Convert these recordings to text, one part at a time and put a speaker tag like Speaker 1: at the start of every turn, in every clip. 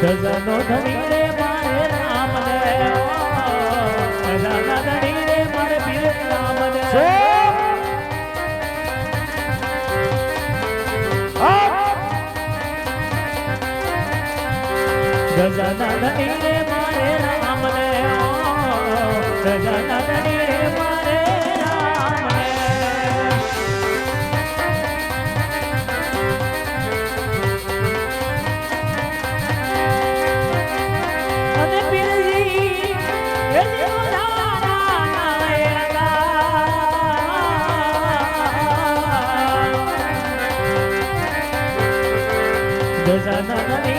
Speaker 1: સજનો ધણી રે મારે રામ ને સજના ધણી રે મારે પીર રામ ને ગજાના ધણી રે મારે રામ ને ગજાના ધણી રે મારે Desananani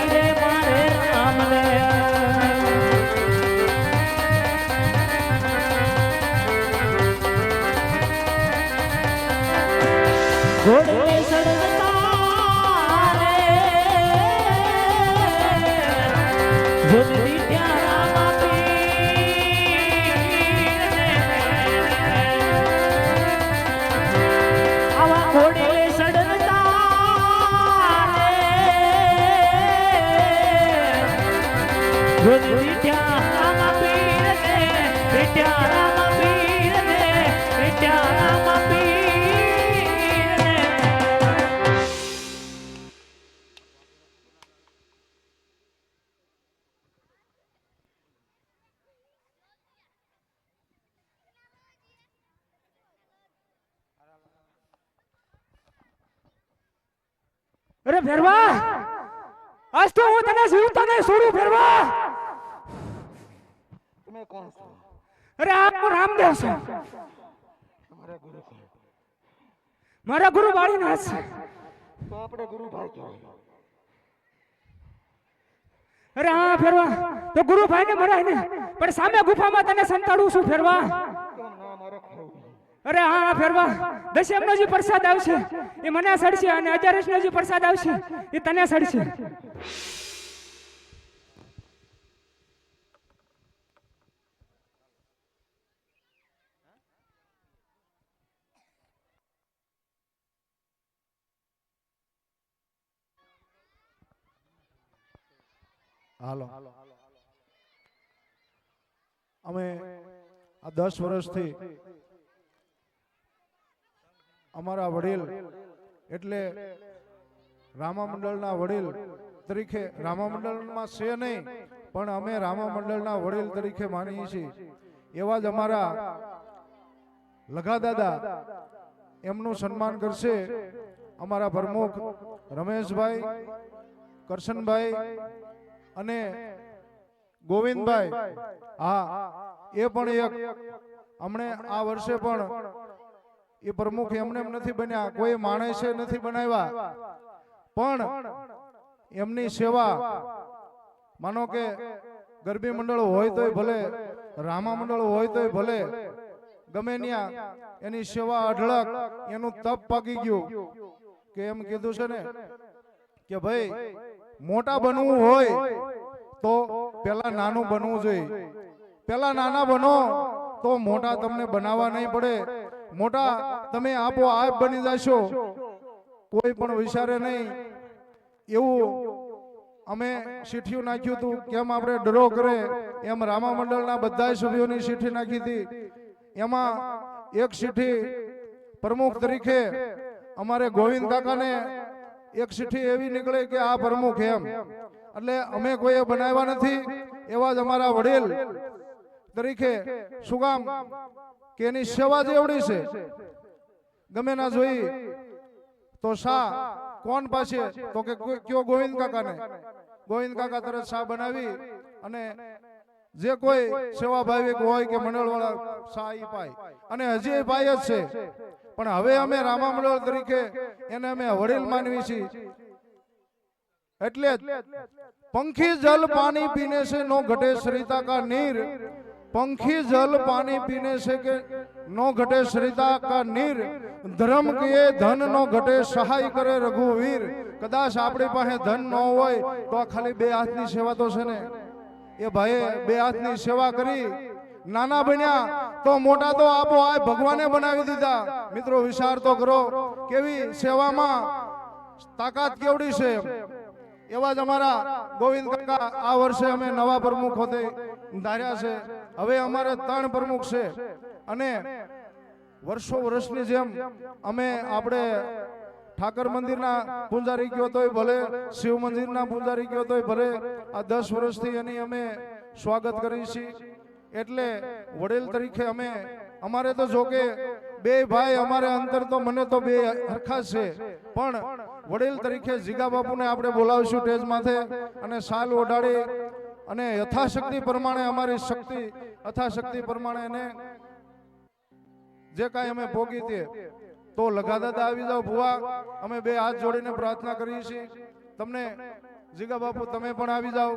Speaker 2: અરે ફેરવા આજ તો હું તને શું તને છોડું ફેરવા
Speaker 3: તમે કોણ છો?
Speaker 2: અરે આપ રામદેવ છો.
Speaker 3: મારા ગુરુ કોણ?
Speaker 2: મારા ગુરુ વાળીનાથ છે.
Speaker 3: તો આપણે ગુરુભાઈ કહેવાય.
Speaker 2: અરે હા ફેરવા. તો ગુરુભાઈ ને મરાય ને પણ સામે ગુફામાં તને સંતાડું છું ફેરવા. અરે હા હા ફેરવા. દશેમનો જે પ્રસાદ આવશે એ મને સડશે અને અજારસનો જે પ્રસાદ આવશે એ તને સડશે.
Speaker 4: હાલો. અમે આ દસ વર્ષથી અમારા વડીલ એટલે રામા મંડળના વડીલ તરીકે રામા મંડળમાં છે નહીં પણ અમે રામા મંડળના વડીલ તરીકે માનીએ છીએ. એવા જ અમારા લગા દાદા એમનું સન્માન કરશે અમારા પ્રમુખ રમેશભાઈ કરશનભાઈ અને ગોવિંદભાઈ હા એ પણ એક હમણે આ વર્ષે પણ એ પ્રમુખ એમને એમ નથી બન્યા કોઈ માણસે નથી બનાવ્યા. પણ એમની સેવા માનો કે ગરબી મંડળ હોય તોય ભલે રામા મંડળ હોય તોય ભલે ગમે ત્યાં એની સેવા અઢળક એનું તપ પાકી ગયું કે એમ કીધું છે ને કે ભાઈ મોટા બનવું હોય, તો પેલા નાનું બનવું જોઈએ. પેલા નાના બનો, તો મોટા તમને બનાવવા નહીં પડે. મોટા, તમે આપો, આપ બની જશો. કોઈ પણ વિચારે નહીં. એવું અમે ચીઠીઓ નાખ્યું હતું, કેમ આપણે ડરો કરે? એમ રામા મંડળના બધા સભ્યોની ચીઠી નાખી હતી. એમાં એક ચીઠી પ્રમુખ તરીકે અમારે ગોવિંદ કાકાને એક ચિઠ્ઠી એવી નીકળે કે આ પ્રમુખ એમ. એટલે અમે કોઈએ બનાવ્યા નથી, એવા જ અમારા વડીલ તરીકે શું કામ કે એની સેવા જ એવડી છે. ગમે ના જોઈ તો શા કોણ પાસે? તો કે કયો ગોવિંદ કાકાને? ગોવિંદ કાકા તરત શા બનાવી અને જે કોઈ સેવા ભાવિક હોય કે મંડળવાળા સહાય ભાઈ અને હજી એ પાય જ છે. પણ હવે અમે રામા મંડળ તરીકે એને અમે વડીલ માનવી છીએ. એટલે પંખી જલ પાણી પીને છે નો ઘટે સરિતા કા નીર. પંખી જલ પાણી પીને છે કે નો ઘટે સરિતા કા નીર. ધર્મ કે ધન નો ઘટે સહાય કરે રઘુવીર. કદાચ આપણી પાસે ધન ન હોય તો આ ખાલી બે હાથની સેવા તો છે ને. એ ભાઈએ બે હાથની સેવા કરી. નાના બન્યા તો મોટા તો આપો આ ભગવાને બનાવી દીધા. મિત્રો વિચાર તો કરો કેવી સેવામાં તાકાત કેવડી છે. એવા જ અમારા ગોવિંદ કાકા આ વર્ષે અમે નવા પ્રમુખ હોતે ધાર્યા છે. હવે અમારે ત્રણ પ્રમુખ છે. અને વર્ષો વર્ષની જેમ અમે આપણે ઠાકર મંદિરના પૂજારી ગયો તોય ભલે શિવ મંદિરના પૂજારી ગયો તોય ભલે આ દસ વર્ષથી એની અમે સ્વાગત કરી છીએ એટલે વડીલ તરીકે અમે અમારે તો જોકે બે ભાઈ અમારે અંતર તો મને તો બે હરખા છે પણ વડીલ તરીકે જીગા બાપુને આપણે બોલાવીશું સ્ટેજ માથે અને સાલ ઓઢાડી અને યથાશક્તિ પ્રમાણે અમારી શક્તિ યથાશક્તિ પ્રમાણે એને જે કાંઈ અમે ભોગી તે તો લગાદાદા આવી જાઓ ભુવા. અમે બે હાથ જોડીને પ્રાર્થના કરીએ છીએ. તમને જીગા બાપુ, તમે પણ આવી જાઓ.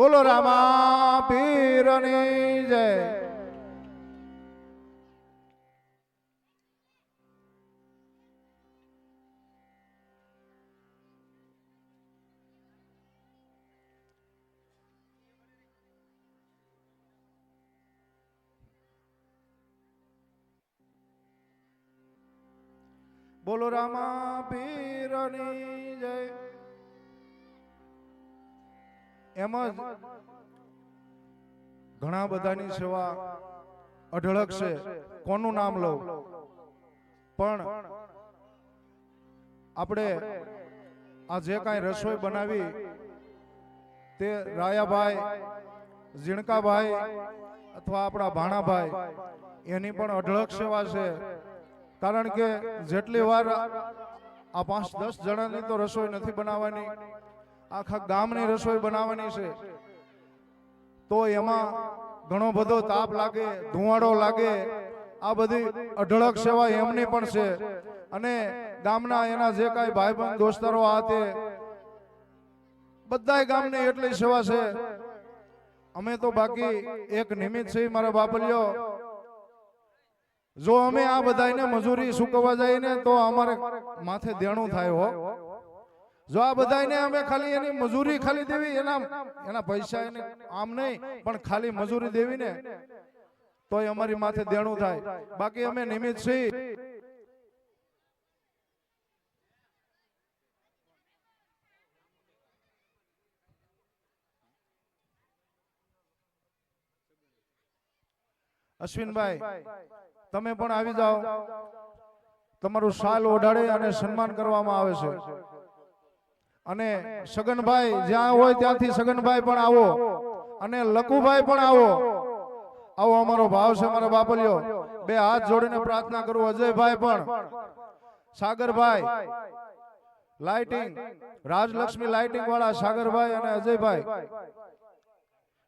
Speaker 4: બોલો રામા પીરની જય બોલો રામા પીરની જય એમ જ ઘણા બધાની સેવા અઢળક છે. કોનું નામ લઉં? પણ આપણે આ જે કાંઈ રસોઈ બનાવી તે રાયાભાઈ ઝીણકાભાઈ અથવા આપણા ભાણાભાઈ એની પણ અઢળક સેવા છે. કારણ કે જેટલી વાર આ પાંચ દસ જણાની તો રસોઈ નથી બનાવવાની. આખા ગામની રસોઈ બનાવવાની છે. તો એમાં ઘણો બધો તાપ લાગે, ધુવાડો લાગે, આ બધી અઢળક સેવા એમની પણ છે. અને ગામના એના જે કાંઈ ભાઈબંધ, દોસ્તારો આ તે, બધાય ગામની એટલી સેવા છે. અમે તો બાકી એક નિમિત્ત છે મારા બાપલિયો જો અમે આ બધાને મજૂરી ચૂકવવા જઈએ ને તો અમારે માથે દેણું થાય હો. જો આ બધાને અમે ખાલી એની મજૂરી ખાલી દેવી, એના એના પૈસા એને આમ નહીં, પણ ખાલી મજૂરી દેવી ને તોય અમારી માથે દેણું થાય. બાકી અમે નિમિત્ત છીએ. અશ્વિનભાઈ, તમે પણ આવી જાઓ. તમારું શાલ ઓઢાડે અને સન્માન કરવામાં આવે છે. અને સગનભાઈ જ્યાં હોય ત્યાંથી સગનભાઈ પણ આવો. અને લકુભાઈ પણ આવો. આવો અમારો ભાવ છે અમારો બાપલિયો બે હાથ જોડીને પ્રાર્થના કરું અજયભાઈ પણ. સાગરભાઈ. લાઇટિંગ રાજલક્ષ્મી લાઇટિંગ વાળા સાગરભાઈ અને અજયભાઈ.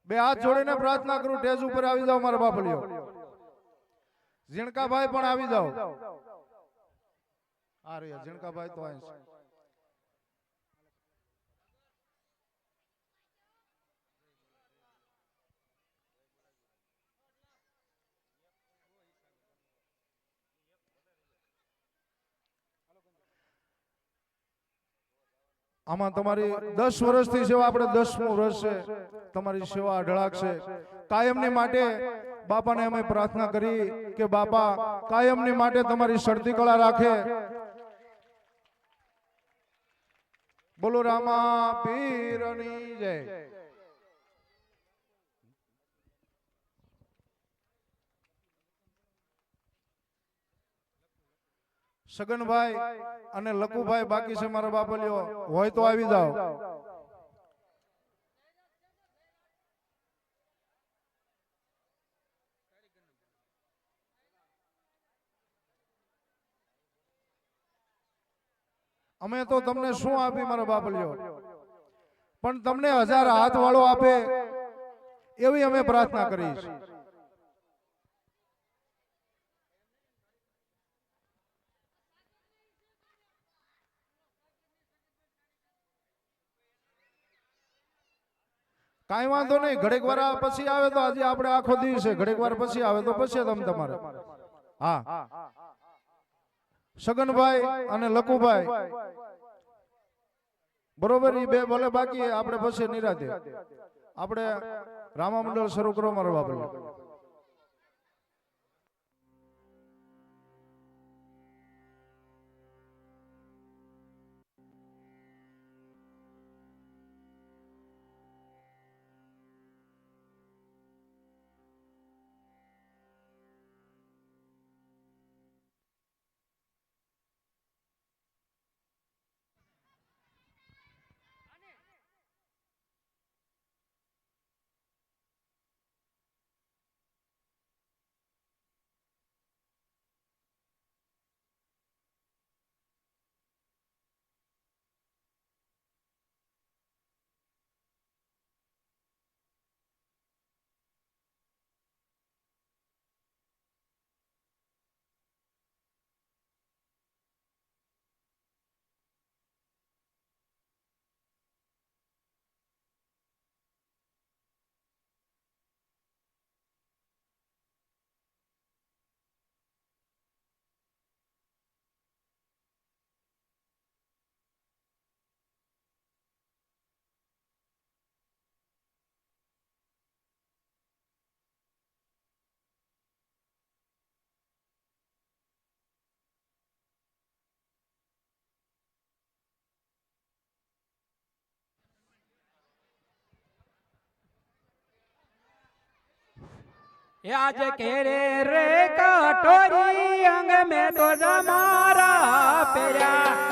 Speaker 4: બે હાથ જોડીને પ્રાર્થના કરું ટેજ ઉપર આવી જાઓ મારા બાપલિયો ઝીણકાભાઈ પણ આવી જાઓ. આ રહ્યા ઝીણકાભાઈ તો અહીં આમાં તમારી દસ વર્ષથી સેવા આપણે દસમું વર્ષ છે તમારી સેવા અઢળાકશે છે. કાયમની માટે બાપાને અમે પ્રાર્થના કરી કે બાપા કાયમની માટે તમારી શરતી કળા રાખે. બોલો રામા પીરની જય. સગનભાઈ અને લકુભાઈ બાકી છે મારા બાપલીઓ. હોય તો આવી જાઓ. અમે તો તમને શું આપી મારા બાપલીઓ? પણ તમને હજાર હાથ વાળો આપે એવી અમે પ્રાર્થના કરીશ. કાંઈ વાંધો નહીં, ઘડીક વાર પછી આવે તો આજે આપણે આખો દિવસ છે. વાર પછી આવે તો પછી તમે તમારે. હા. સગનભાઈ અને લકુભાઈ. બરોબર એ બે ભલે બાકી, આપણે પછી નિરાતે. આપણે રામા મંડળ શરૂ કરો મારો બાપુ
Speaker 5: આજ કેરે રે કટોરી અંગ મેં તો જમારા પેર્યા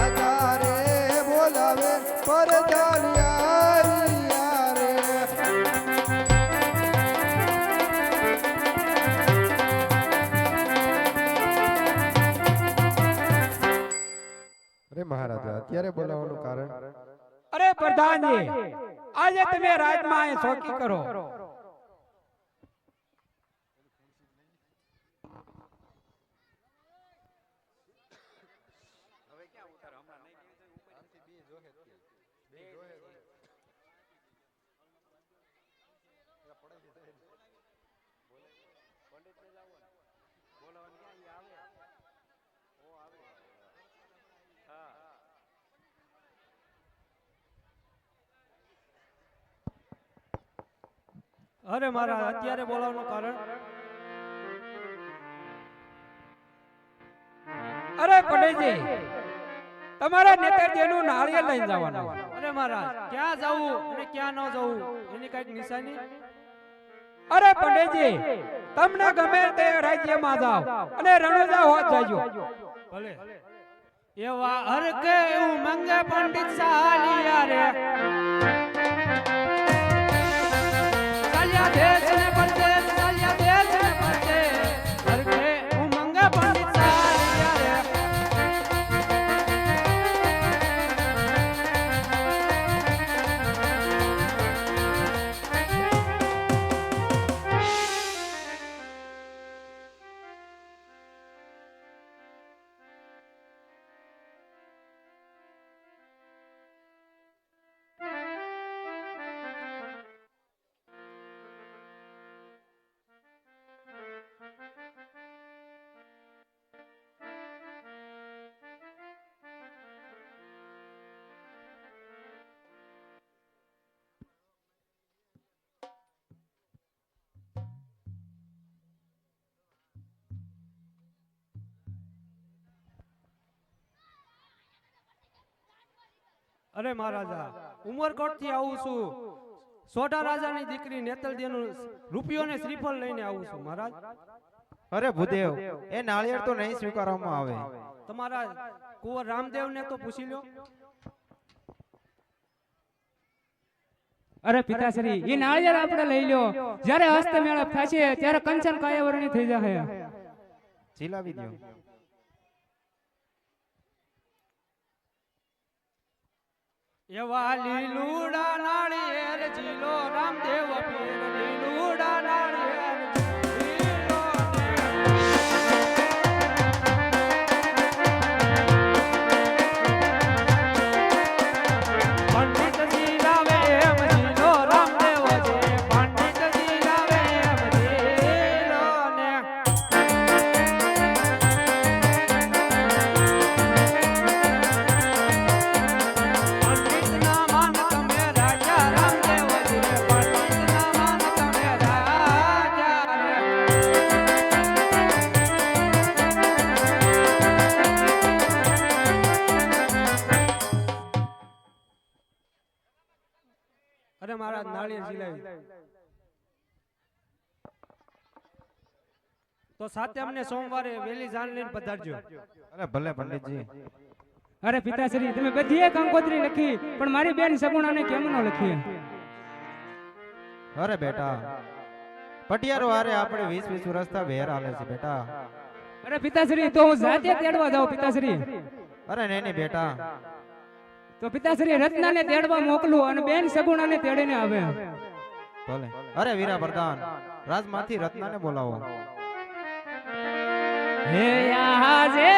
Speaker 5: રાજા રે બોલાવે
Speaker 4: પરધાનિયા રે.
Speaker 6: અરે મહારાજા, અત્યારે કારણ?
Speaker 5: અરે પ્રધાનજી, આજે તમે રાજમાં ચોકી કરો.
Speaker 7: અરે મારા અત્યારે બોલાવવાનું કારણ? અરે પટેલજી તમારા નેતાજીનું નાળિયેર લઈને જવાનું. અરે મારા ક્યાં જવું અને ક્યાં ન જવું? એની કંઈક નિશાની? અરે પટેલજી તમને ગમે તે રાજ્યમાં જાઓ અને રણોજા હોત જાજો. ભલે. એવા હર કે એવું મંગે પંડિત સાલિયા રે. ચાલ્યા દેશ ને અરે મહારાજા ઉમરકોટથી આવું છું. સોઢા રાજાની દીકરી નેતલદેનું રૂપિયો ને શ્રીફળ લઈને આવું છું મહારાજ.
Speaker 3: અરે ભૂદેવ એ નાળિયેર તો નહીં સ્વીકારવામાં આવે.
Speaker 7: તમારા કુંવર રામદેવ ને તો પૂછી લો
Speaker 2: અરે પિતાશ્રી એ નાળિયેર આપણે લઈ લ્યો. જ્યારે હસ્ત મેળાપ થશે ત્યારે કંચન કાયાવરણી થઈ જશે
Speaker 3: ચીલાવી દ્યો.
Speaker 7: એવા લીલુડા નાળિયેર જીલો રામદેવ પીર લીલુડા નાળિયેર અરે મારા નાળિયેર ઝીલાવી તો સાથે અમને સોમવારે વેલી જાણ લઈને પધારજો.
Speaker 3: અરે ભલે પંડિતજી
Speaker 2: અરે પિતાશ્રી તમે બધી એક કંકોત્રી લખી પણ મારી બેન સગુણાને કેમ ન લખી?
Speaker 3: અરે બેટા પટિયારો હારે આપણે વીસ વીસ વર્ષથી વેર આલે છે બેટા.
Speaker 2: અરે પિતાશ્રી તો હું જાતે તેડવા જાઉં પિતાશ્રી.
Speaker 3: અરે નહીં નહીં બેટા
Speaker 2: તો પિતાશ્રી રત્નાને તેડવા મોકલું અને બેન સગુણાને તેડીને આવે
Speaker 3: ભલે. અરે વીરા પ્રધાન રાજમાંથી રત્નાને બોલાવો.
Speaker 2: હે આજે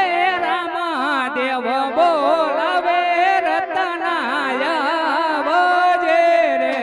Speaker 2: રામા દેવ બોલાવે રતનાયા વજે રે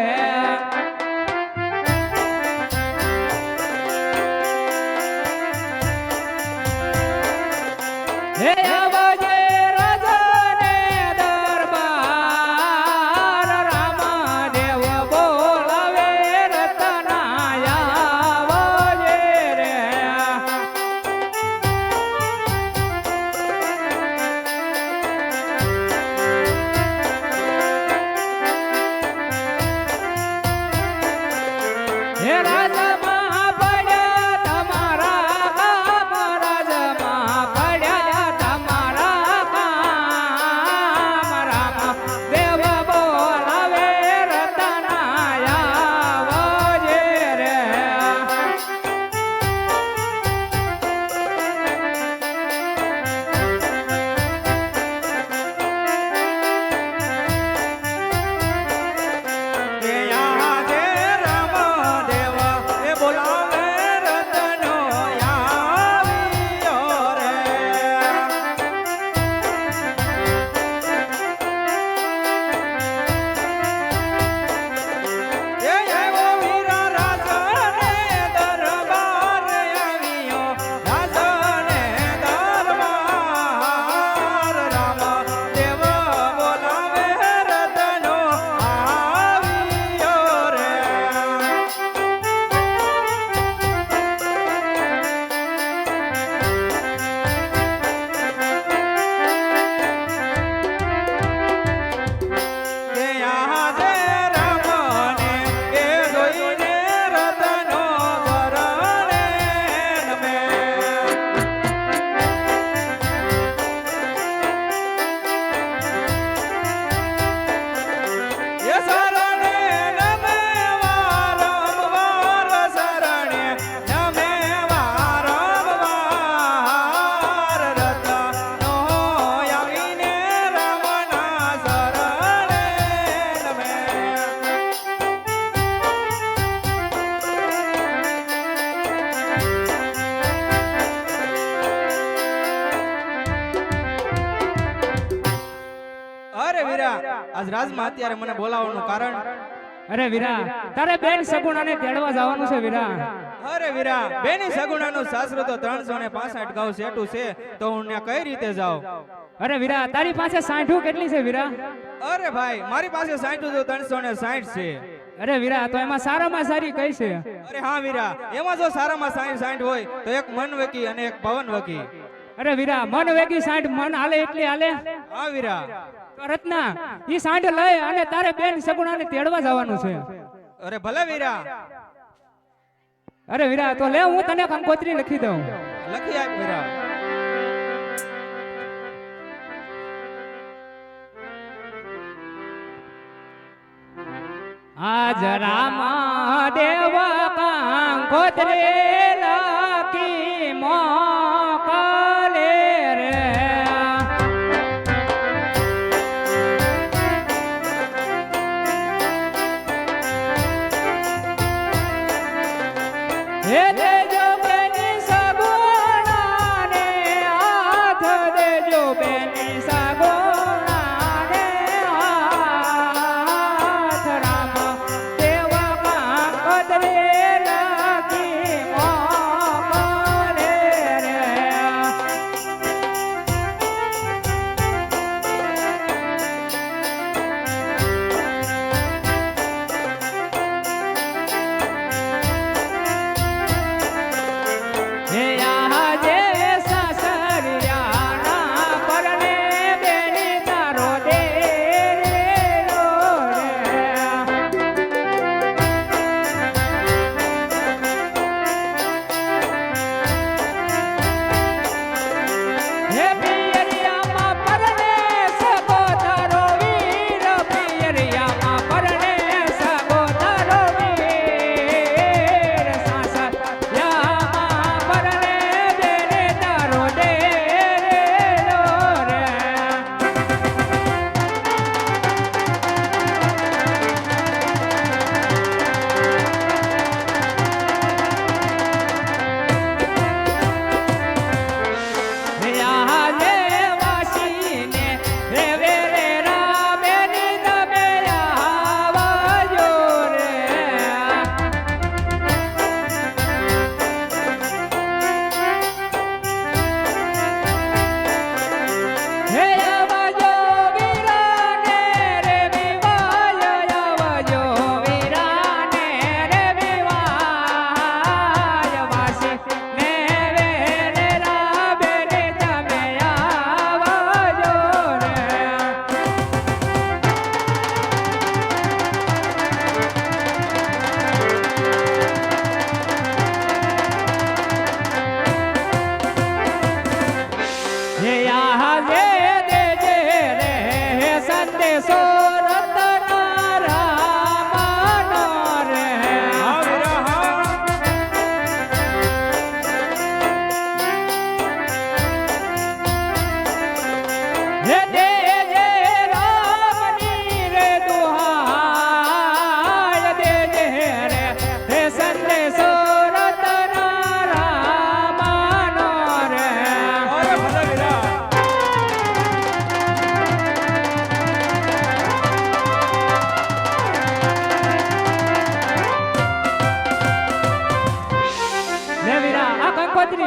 Speaker 3: અત્યારે મને બોલાવવાનું કારણ?
Speaker 2: અરે વીરા તારે બેન સગુણાને તેડવા જવાનું છે વીરા.
Speaker 3: અરે વીરા બેની સગુણાનું સાસરું તો ત્રણસો ને પાસઠ ગાઉ સેટું છે તો હું ને કઈ રીતે જાઉં?
Speaker 2: અરે વીરા તારી પાસે સાંઠું કેટલી છે વીરા?
Speaker 3: અરે ભાઈ મારી પાસે સાઠ તો ત્રણસો ને સાઠ છે.
Speaker 2: અરે વીરા તો એમાં સારામાં સારી કઈ છે?
Speaker 3: અરે હા વીરા એમાં જો સારામાં સાઈઠ સાઠ હોય તો એક મન વકી અને એક પવન વકી.
Speaker 2: અરે વીરા મન વેગી સાંઠ મન હાલે એટલી હાલે?
Speaker 3: હા વીરા.
Speaker 2: રત્ના ઈ સાંઢ લઈ અને તારે બેન સગુણાને તેડવા જવાનું છે.
Speaker 3: અરે ભલે વીરા.
Speaker 2: અરે વીરા તો લે હું તને કંકોત્રી લખી દઉં.
Speaker 3: લખી આપ વીરા.
Speaker 2: આજ રામા દેવ કંકોત્રી.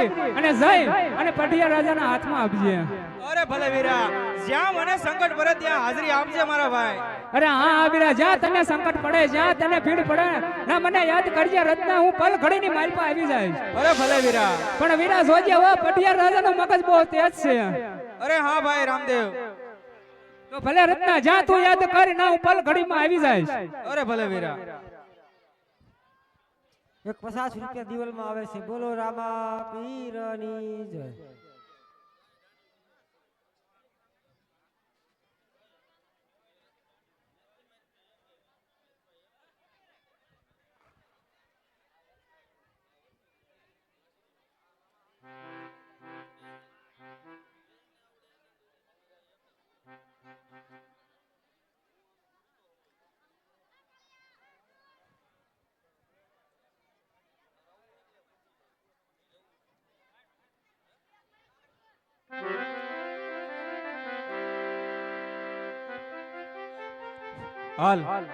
Speaker 2: કંકોત્રી અને જય અને પટિયા રાજાના હાથમાં આપજે.
Speaker 3: અરે ભલે વીરા જ્યાં મને સંકટ પડે ત્યાં હાજરી આપજે મારા ભાઈ.
Speaker 2: અરે હા હા વીરા જ્યાં તને સંકટ પડે જ્યાં તને ભીડ પડે ના મને યાદ કરજે રત્ના હું પલ ઘડીની માલ પર આવી જાય
Speaker 3: અરે ભલે વીરા.
Speaker 2: પણ વીરા જોજે હો પટિયા રાજાનો મગજ બહુ તેજ છે.
Speaker 3: અરે હા ભાઈ રામદેવ.
Speaker 2: તો ભલે રત્ના જ્યાં તું યાદ કરી ના હું પલ ઘડીમાં આવી જાય
Speaker 3: અરે ભલે વીરા.
Speaker 8: એક પચાસ રૂપિયા દિવલમાં આવે છે. બોલો રામા પીરની જય.
Speaker 3: હાલ.